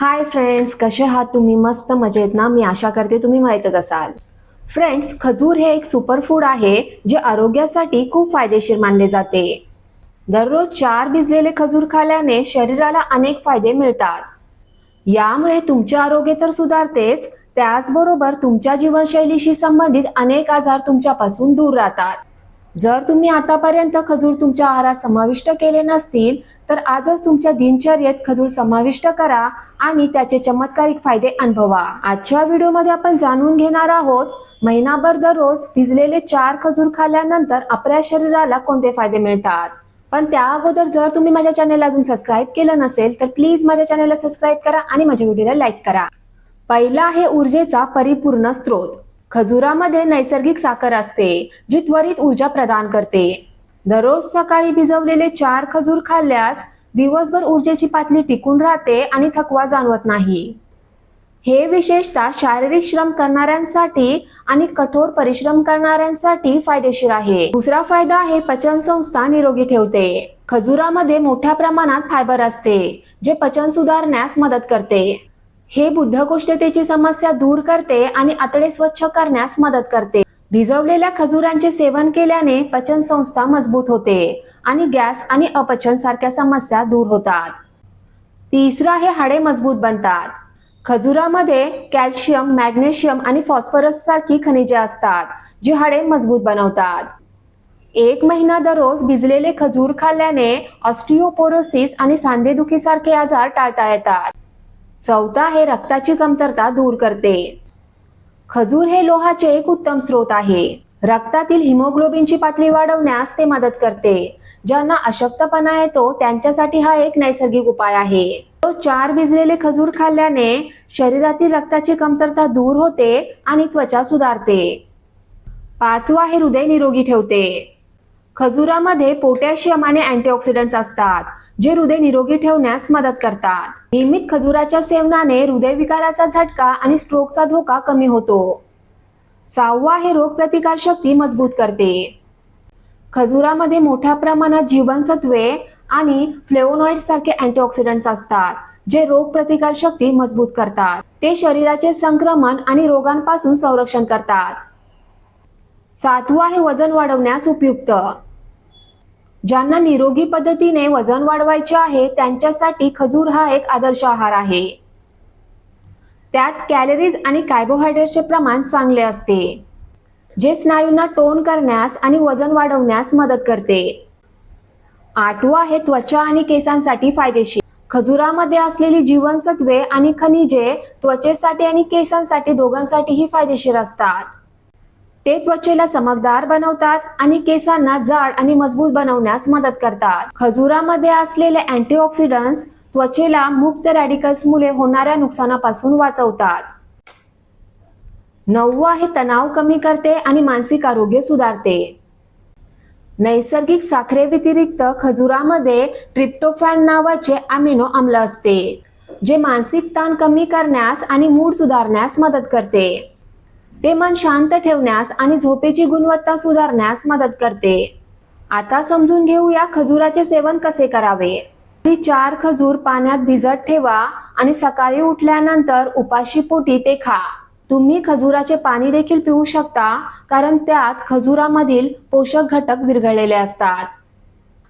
Hi friends कसे आहात तुम्ही? मस्त मजेत ना? मी आशा करते तुम्ही माहीतच असाल. फ्रेंड्स खजूर हे एक सुपर फूड आहे जे आरोग्यासाठी खूप फायदेशीर मानले जाते. दररोज चार भिजलेले खजूर खाल्याने शरीराला अनेक फायदे मिळतात. यामुळे तुमचे आरोग्य तर सुधारतेच त्याचबरोबर तुमच्या जीवनशैलीशी संबंधित अनेक आजार तुमच्यापासून दूर राहतात. जर तुम्ही आतापर्यंत खजूर तुमच्या आहारात समाविष्ट केले नसतील तर आजच तुमच्या दिनचर्येत खजूर समाविष्ट करा आणि त्याचे चमत्कारिक फायदे अनुभवा. आजच्या व्हिडिओमध्ये आपण जाणून घेणार आहोत महिनाभर दररोज भिजलेले चार खजूर खाल्ल्यानंतर आपल्या शरीराला कोणते फायदे मिळतात? पण त्या अगोदर जर तुम्ही माझ्या चॅनेलला अजून सबस्क्राईब केलं नसेल तर प्लीज माझ्या चॅनेलला सबस्क्राईब करा आणि माझ्या व्हिडिओला लाईक करा. पहिला आहे ऊर्जेचा परिपूर्ण स्रोत. खजुरामध्ये नैसर्गिक साखर असते जी त्वरित ऊर्जा प्रदान करते. दररोज सकाळी भिजवलेले चार खजूर खाल्ल्यास दिवसभर ऊर्जेची पातळी टिकून राहते आणि थकवा जाणवत नाही. हे विशेषतः शारीरिक श्रम करणाऱ्यांसाठी आणि कठोर परिश्रम करणाऱ्यांसाठी फायदेशीर आहे. दुसरा फायदा आहे पचन संस्था निरोगी ठेवते. खजुरामध्ये मोठ्या प्रमाणात फायबर असते जे पचन सुधारण्यास मदत करते. हे बुद्धकोष्ठतेची समस्या दूर करते आणि आतडे स्वच्छ करण्यास मदत करते. भिजवलेल्या खजुरांचे सेवन केल्याने पचन संस्था मजबूत होते आणि गॅस आणि अपचन सारख्या समस्या दूर होतात. तिसरा हे हाडे मजबूत बनतात. खजुरामध्ये कॅल्शियम मॅग्नेशियम आणि फॉस्फरस सारखी खनिजे असतात जी हाडे मजबूत बनवतात. एक महिना दररोज भिजलेले खजूर खाल्ल्याने ऑस्टिओपोरोसिस आणि सांधेदुखीसारखे आजार टाळता येतात. चौथा हे रक्ताची कमतरता दूर करते. खजूर हे लोहाचे एक उत्तम स्रोत आहे. रक्तातील हिमोग्लोबिनची पातळी वाढवण्यास ते मदत करते. ज्यांना अशक्तपणा येतो त्यांच्यासाठी हा एक नैसर्गिक उपाय आहे. तो चार भिजलेले खजूर खाल्ल्याने शरीरातील रक्ताची कमतरता दूर होते आणि त्वचा सुधारते. पाचवा हे हृदय निरोगी ठेवते. खजुरामध्ये पोटॅशियम आणि अँटीऑक्सिडंट्स असतात जे हृदय निरोगी ठेवण्यास मदत करतात. नियमित खजुराच्या सेवनाने हृदयविकाराचा झटका आणि स्ट्रोकचा धोका कमी होतो. सहावा हे रोगप्रतिकार शक्ती मजबूत करते. खजुरामध्ये मोठ्या प्रमाणात जीवनसत्वे आणि फ्लेवोनॉइड्स सारखे अँटीऑक्सिडंट्स असतात जे रोगप्रतिकार शक्ती मजबूत करतात. ते शरीराचे संक्रमण आणि रोगांपासून संरक्षण करतात. सातवा हे वजन वाढवण्यास उपयुक्त. ज्यांना निरोगी पद्धतीने वजन वाढवायचे आहे त्यांच्यासाठी खजूर हा एक आदर्श आहार आहे. त्यात कॅलरीज आणि कार्बोहायड्रेटचे प्रमाण चांगले असते जे स्नायूंना टोन करण्यास आणि वजन वाढवण्यास मदत करते. आठवा हे त्वचा आणि केसांसाठी फायदेशीर. खजुरामध्ये असलेली जीवनसत्वे आणि खनिजे त्वचेसाठी आणि केसांसाठी दोघांसाठीही फायदेशीर असतात. ते त्वचेला चमकदार बनवतात आणि केसांना जाड आणि मजबूत बनवण्यास मदत करतात. खजुरामध्ये असलेले अँटीऑक्सिडंट्स त्वचेला मुक्त रॅडिकल्स मुळे होणाऱ्या नुकसानापासून वाचवतात. नववा हे तणाव कमी करते आणि मानसिक आरोग्य सुधारते. नैसर्गिक साखरेव्यतिरिक्त खजुरामध्ये ट्रिप्टोफॅन नावाचे अमिनो आम्ल असते जे मानसिक ताण कमी करण्यास आणि मूड सुधारण्यास मदत करते. ते मन शांत ठेवण्यास आणि झोपेची गुणवत्ता सुधारण्यास मदत करते. आता समजून घेऊया खजुराचे सेवन कसे करावे? चार खजूर पाण्यात भिजत ठेवा आणि सकाळी उठल्यानंतर उपाशी पोटी ते खा. तुम्ही खजुराचे पाणी देखील पिऊ शकता कारण त्यात खजुरामधील पोषक घटक विरघळलेले असतात.